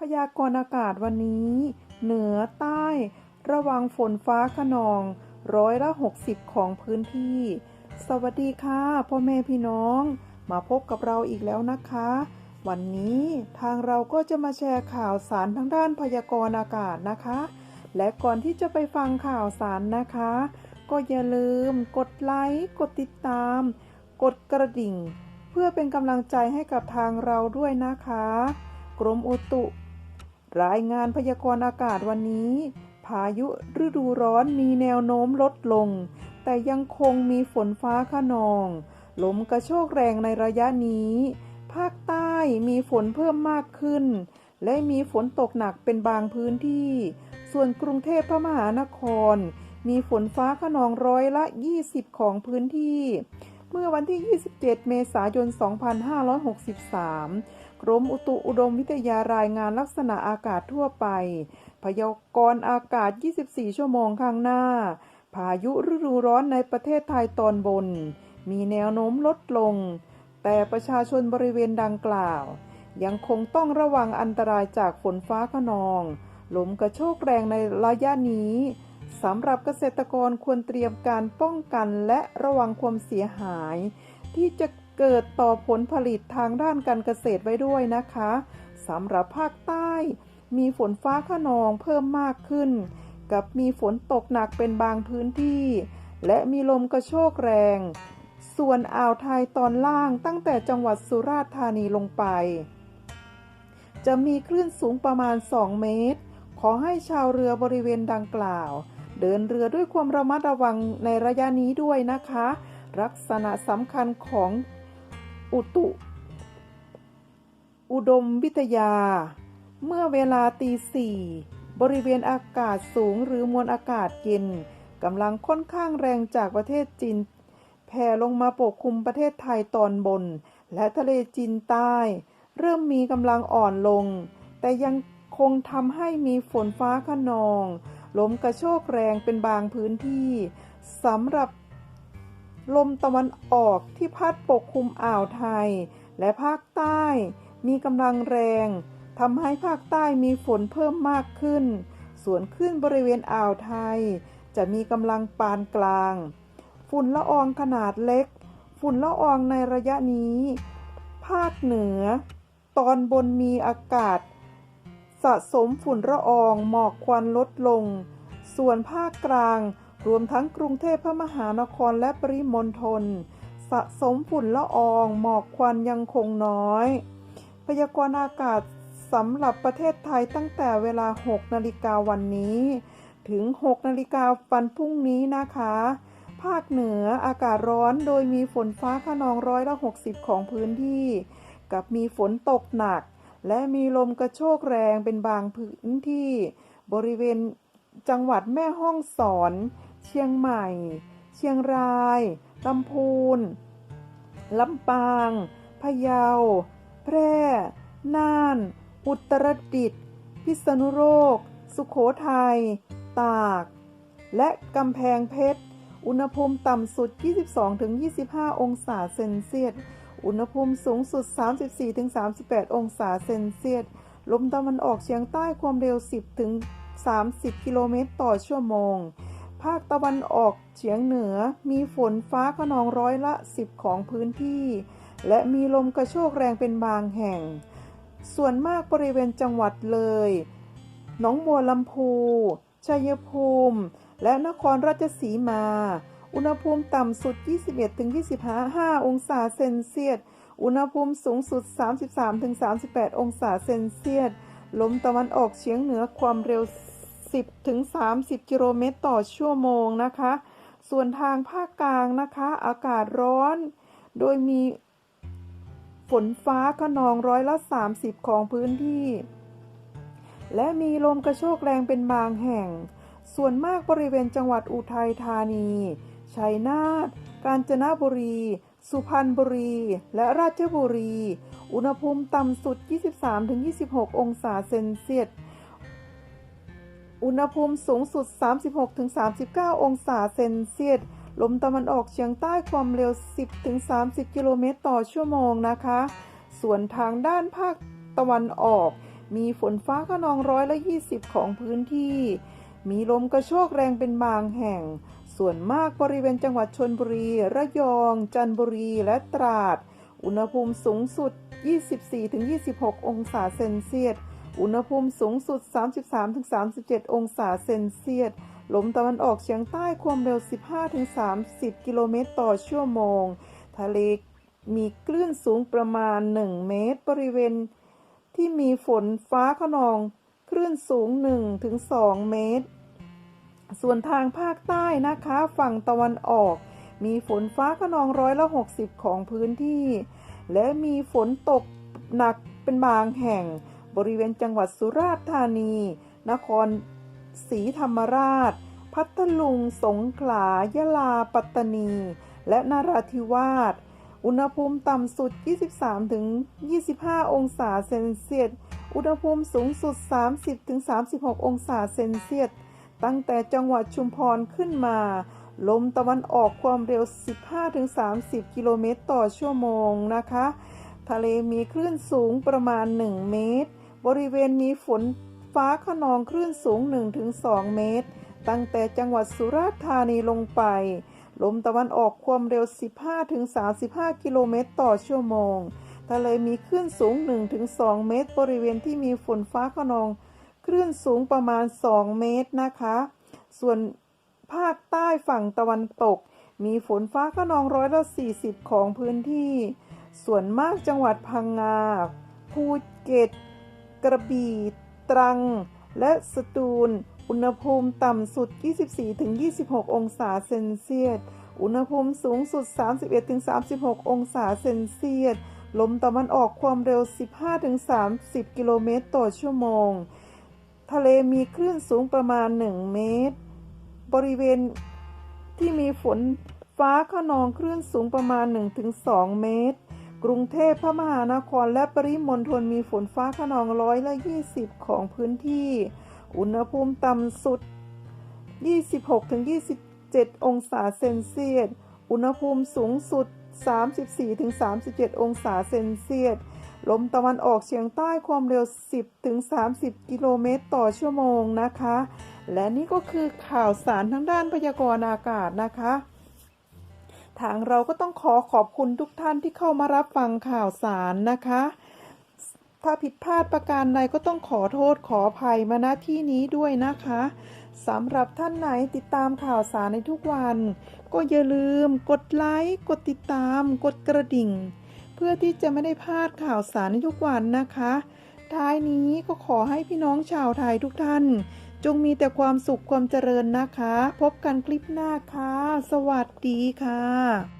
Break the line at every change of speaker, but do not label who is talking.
พยากรณ์อากาศวันนี้ เหนือใต้ ระวังฝนฟ้าขนอง ร้อยละ 60 ของพื้นที่ สวัสดีค่ะ พ่อแม่พี่น้อง มาพบกับเราอีกแล้วนะคะ วันนี้ทางเราก็จะมาแชร์ข่าวสารทางด้านพยากรณ์อากาศนะคะ และก่อนที่จะไปฟังข่าวสารนะคะ ก็อย่าลืมกดไลค์กดติดตาม กดกระดิ่ง เพื่อเป็นกำลังใจให้กับทางเราด้วยนะคะกรมอุตุ รายงานพยากรณ์อากาศวันนี้ พายุฤดูร้อนมีแนวโน้มลดลง แต่ยังคงมีฝนฟ้าขนอง ลมกระโชกแรงในระยะนี้ ภาคใต้มีฝนเพิ่มมากขึ้น และมีฝนตกหนักเป็นบางพื้นที่ ส่วนกรุงเทพพระมหานคร มีฝนฟ้าขนองร้อยละ 20 ของพื้นที่ เมื่อวันที่ 27 เมษายน 2563 รมอุตุอุดมวิทยารายงานลักษณะอากาศทั่วไป พยากรณ์อากาศ 24 ชั่วโมงข้างหน้า พายุฤดูร้อนในประเทศไทยตอนบน มีแนวโน้มลดลง แต่ประชาชนบริเวณดังกล่าว ยังคงต้องระวังอันตรายจากฝนฟ้าขนองลมกระโชกแรงในระยะนี้สำหรับเกษตรกรควรเตรียมการป้องกันและระวังความเสียหาย ที่จะ เกิดต่อผลผลิตทางด้านการเกษตรไว้ด้วยนะคะสำหรับภาคใต้ มีฝนฟ้าขนองเพิ่มมากขึ้น กับมีฝนตกหนักเป็นบางพื้นที่ และมีลมกระโชกแรง ส่วนอ่าวไทยตอนล่างตั้งแต่จังหวัดสุราษฎร์ธานีลงไป จะมีคลื่นสูงประมาณ 2 เมตร ขอให้ชาวเรือบริเวณดังกล่าว เดินเรือด้วยความระมัดระวังในระยะนี้ด้วยนะคะ ลักษณะสำคัญของ อุตุ อุดมวิทยา เมื่อเวลาตีสี่บริเวณอากาศสูงหรือมวลอากาศเย็นกำลังค่อนข้างแรงจากประเทศจีนแผ่ลงมาปกคลุมประเทศไทยตอนบน และทะเลจีนใต้ เริ่มมีกำลังอ่อนลง แต่ยังคงทำให้มีฝนฟ้าขนอง ลมกระโชกแรงเป็นบางพื้นที่สำหรับ ลมตะวันออกที่พัดปกคลุมอ่าวไทย และภาคใต้มีกำลังแรงทำให้ภาคใต้มีฝนเพิ่มมากขึ้น ส่วนขึ้นบริเวณอ่าวไทย จะมีกำลังปานกลาง ฝุ่นละอองขนาดเล็ก ฝุ่นละอองในระยะนี้ ภาคเหนือ ตอนบนมีอากาศ สะสมฝุ่นละอองหมอกควันลดลง ส่วนภาคกลาง รวมทั้งกรุงเทพพระมหานครและปริมณฑลสะสมฝุ่นละออง หมอกควันยังคงน้อย พยากรณ์อากาศสำหรับประเทศไทยตั้งแต่เวลา 6 นาฬิกาวันนี้ ถึง 6 นาฬิกาวันพรุ่งนี้นะคะ ภาคเหนืออากาศร้อนโดยมีฝนฟ้าขนองร้อยละ60 ของพื้นที่ กับมีฝนตกหนัก และมีลมกระโชกแรงเป็นบางพื้นที่ บริเวณจังหวัดแม่ฮ่องสอน เชียงใหม่ เชียงรายลำพูนลำปางพะเยา แพร่ น่าน อุตรดิตถ์พิษณุโลก สุขโขทัย ตาก และกำแพงเพชร อุณหภูมิต่ำสุด 22-25 องศาเซนเซียส อุณหภูมิสูงสุด 34-38 องศาเซนเซียส ลมตะวันออกเฉียงใต้ความเร็ว 10-30 กิโลเมตรต่อชั่วโมง ภาคตะวันออกเฉียงเหนือมีฝนฟ้าขนองร้อยละ 10 ของพื้นที่ และมีลมกระโชกแรงเป็นบางแห่ง ส่วนมากบริเวณจังหวัดเลยหนองบัวลำพูชัยภูมิ และนครราชสีมา อุณหภูมิต่ำสุด 21-25 องศาเซนเซียส อุณหภูมิสูงสุด 33-38 องศาเซนเซียส ลมตะวันออกเฉียงเหนือความเร็ว 10-30 กิโลเมตรต่อชั่วโมงนะคะ ส่วนทางภาคกลางนะคะ อากาศร้อน โดยมีฝนฟ้าขนองร้อยละ 30 ของพื้นที่ และมีลมกระโชกแรงเป็นบางแห่ง ส่วนมากบริเวณจังหวัดอุทัยธานี ชัยนาท กาญจนบุรี สุพรรณบุรี และราชบุรี อุณหภูมิต่ำสุด 23-26 องศาเซนเซียส อุณหภูมิสูงสุด 36-39 องศาเซนเซียส ลมตะวันออกเฉียงใต้ความเร็ว 10-30 กิโลเมตรต่อชั่วโมงนะคะ ส่วนทางด้านภาคตะวันออก มีฝนฟ้าขนองร้อยละ20 ของพื้นที่ มีลมกระโชกแรงเป็นบางแห่ง ส่วนมากบริเวณจังหวัดชนบุรี ระยอง จันทบุรี และตราด อุณหภูมิสูงสุด 24-26 องศาเซนเซียส อุณหภูมิสูงสุด 33-37 องศาเซนเซียส ลมตะวันออกเฉียงใต้ความเร็ว 15-30 กิโลเมตรต่อชั่วโมง ทะเลมีคลื่นสูงประมาณ 1 เมตร บริเวณที่มีฝนฟ้าขนอง คลื่นสูง 1-2 เมตร ส่วนทางภาคใต้นะคะ ฝั่งตะวันออก มีฝนฟ้าขนองร้อยละ 60 ของพื้นที่ และมีฝนตกหนักเป็นบางแห่ง บริเวณจังหวัดสุราษฎร์ธานี นครศรีธรรมราช พัทลุง สงขลา ยะลา ปัตตานี และนราธิวาส อุณหภูมิต่ำสุด 23-25 องศาเซนเซียส อุณหภูมิสูงสุด 30-36 องศาเซนเซียส ตั้งแต่จังหวัดชุมพรขึ้นมา ลมตะวันออกความเร็ว 15-30 กิโลเมตรต่อชั่วโมงนะคะ ทะเลมีคลื่นสูงประมาณ 1 เมตร บริเวณมีฝนฟ้าขนองคลื่นสูง 1-2 เมตร ตั้งแต่จังหวัดสุราษฎร์ธานีลงไป ลมตะวันออกความเร็ว 15-35 กิโลเมตรต่อชั่วโมงทะเลมีคลื่นสูง 1-2 เมตร บริเวณที่มีฝนฟ้าขนองคลื่นสูงประมาณ 2 เมตรนะคะ ส่วนภาคใต้ฝั่งตะวันตก มีฝนฟ้าขนองร้อยละ 40 ของพื้นที่ ส่วนมากจังหวัดพังงาภูเก็ต กระบี่ตรัง และสตูล อุณหภูมิต่ำสุด 24-26 องศาเซนเซียส อุณหภูมิสูงสุด 31-36 องศาเซนเซียส ลมตะวันออกความเร็ว 15-30 กิโลเมตรต่อชั่วโมง ทะเลมีคลื่นสูงประมาณ 1 เมตร บริเวณที่มีฝนฟ้าขนองคลื่นสูงประมาณ 1-2 เมตร กรุงเทพพระมหานครและปริมณฑลมีฝนฟ้าขนองร้อยละ 20 ของพื้นที่ อุณหภูมิต่ำสุด 26-27 องศาเซนเซียส อุณหภูมิสูงสุด 34-37 องศาเซนเซียส ลมตะวันออกเฉียงใต้ความเร็ว 10-30 กิโลเมตรต่อชั่วโมงนะคะ และนี่ก็คือข่าวสารทางด้านพยากรณ์อากาศนะคะ ทางเราก็ต้องขอขอบคุณทุกท่านที่เข้ามารับฟังข่าวสารนะคะ ถ้าผิดพลาดประการใดก็ต้องขอโทษขออภัยมาณที่นี้ด้วยนะคะสำหรับท่านไหนติดตามข่าวสารในทุกวัน ก็อย่าลืมกดไลค์กดติดตาม กดกระดิ่ง เพื่อที่จะไม่ได้พลาดข่าวสารในทุกวันนะคะ ท้ายนี้ก็ขอให้พี่น้องชาวไทยทุกท่าน จงมีแต่ความสุขความเจริญนะคะ พบกันคลิปหน้าค่ะ สวัสดีค่ะ